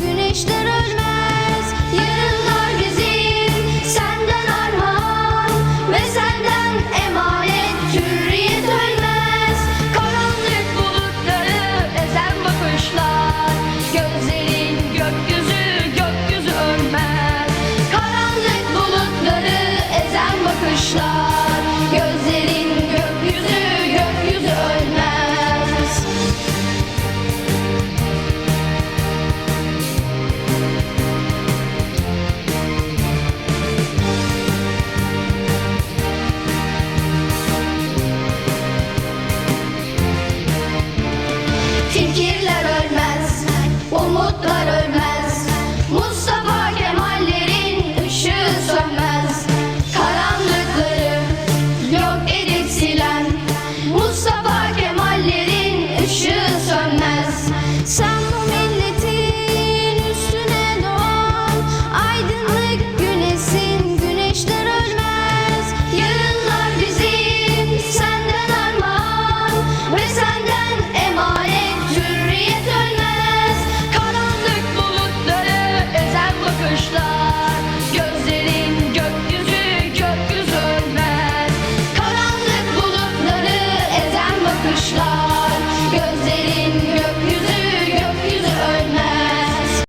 güneşler Fikirler ölmez, umutlar ölmez. düşler